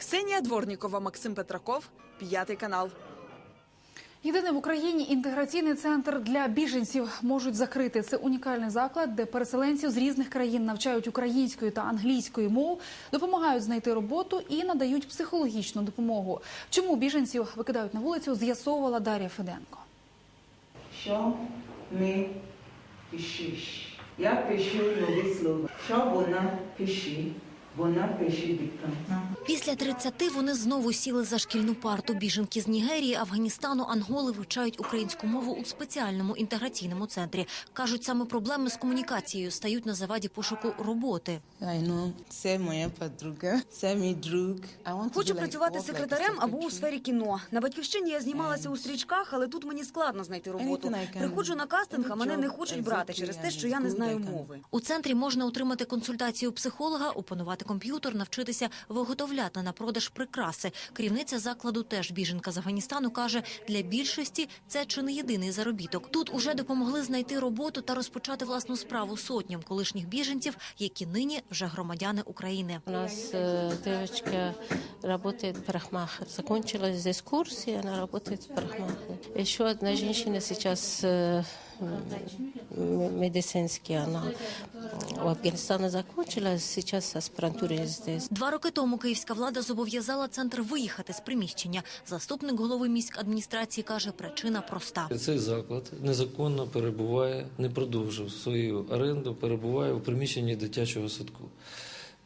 Ксенія Дворнікова, Максим Петраков, п'ятий канал. Єдиний в Україні інтеграційний центр для біженців можуть закрити. Це унікальний заклад, де переселенців з різних країн навчають української та англійської мов, допомагають знайти роботу і надають психологічну допомогу. Чому біженців викидають на вулицю, з'ясовувала Дар'я Феденко. Що ми пишеш? Я пишу нові слова. Що вона пише? Вона пише диктант. Після 30 вони знову сіли за шкільну парту. Біженки з Нігерії, Афганістану, Анголи вивчають українську мову у спеціальному інтеграційному центрі. Кажуть, саме проблеми з комунікацією стають на заваді пошуку роботи. Це моя подруга, це мій друг. Хочу працювати секретарем або у сфері кіно. На батьківщині я знімалася у стрічках, але тут мені складно знайти роботу. Приходжу на кастинг, а мене не хочуть брати через те, що я не знаю мови. У центрі можна отримати консультацію психолога, опанувати комп'ютер, навчитися виготовляти на продаж прикраси. Керівниця закладу теж біженка з Афганістану каже, для більшості це чи не єдиний заробіток. Тут уже допомогли знайти роботу та розпочати власну справу сотням колишніх біженців, які нині вже громадяни України. У нас э, девочка работает парикмахер. Закончила здесь курс, и она работает парикмахер. Еще одна женщина сейчас э, м, медицинский, она в Афганистане закончила, сейчас аспирантура здесь. Два роки тому київська влада зобов'язала центр виїхати з приміщення. Заступник голови міськадміністрації каже, причина проста. Цей заклад незаконно перебуває, не продовжив свою оренду, перебуває у приміщенні дитячого садку.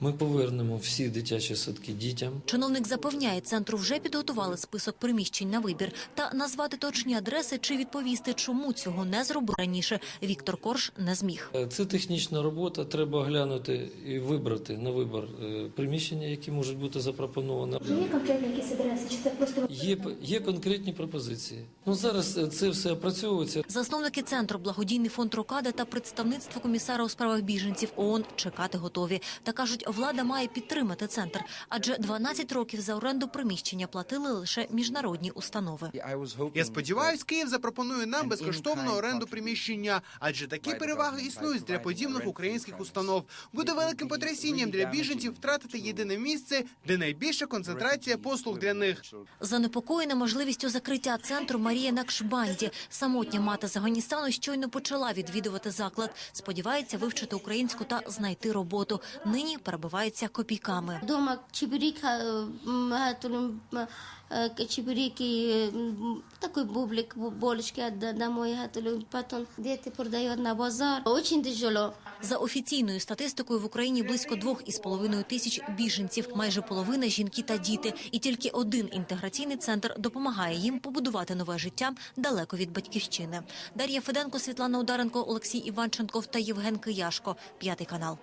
Ми повернемо всі дитячі садки дітям. Чиновник запевняє, центру вже підготували список приміщень на вибір. Та назвати точні адреси чи відповісти, чому цього не зробив раніше, Віктор Корж не зміг. Е, Це технічна робота. Треба оглянути і вибрати на вибір е, приміщення, які можуть бути запропоновані. Є конкретні якісь адреси, чи це просто Є, є конкретні пропозиції. Ну зараз е, це все опрацьовується. Засновники центру, благодійний фонд Рокада та представництво комісара у справах біженців ООН чекати готові. Та кажуть, влада має підтримати центр, адже 12 років за оренду приміщення платили лише міжнародні установи. Я сподіваюсь, Київ запропонує нам безкоштовну оренду приміщення, адже такі переваги існують для подібних українських установ. Буде великим потрясінням для біженців втратити єдине місце, де найбільша концентрація послуг для них. Занепокоєна можливістю закриття центру Марія Накшбанді. Самотня мати з Афганістану щойно почала відвідувати заклад. Сподівається вивчити українську та знайти роботу. Нині перебувається копійками. дома чебурек, гатулим чебуреки, такой бублик, булочки домой гатулим, потом дети продают на базар. Очень тяжело. За офіційною статистикою в Україні близько двох із половиною тисяч біженців, майже половина жінки та діти. І тільки один інтеграційний центр допомагає їм побудувати нове життя далеко від батьківщини. Дар'я Феденко, Світлана Ударенко, Олексій Іванченков та Євген Кияшко. П'ятий канал.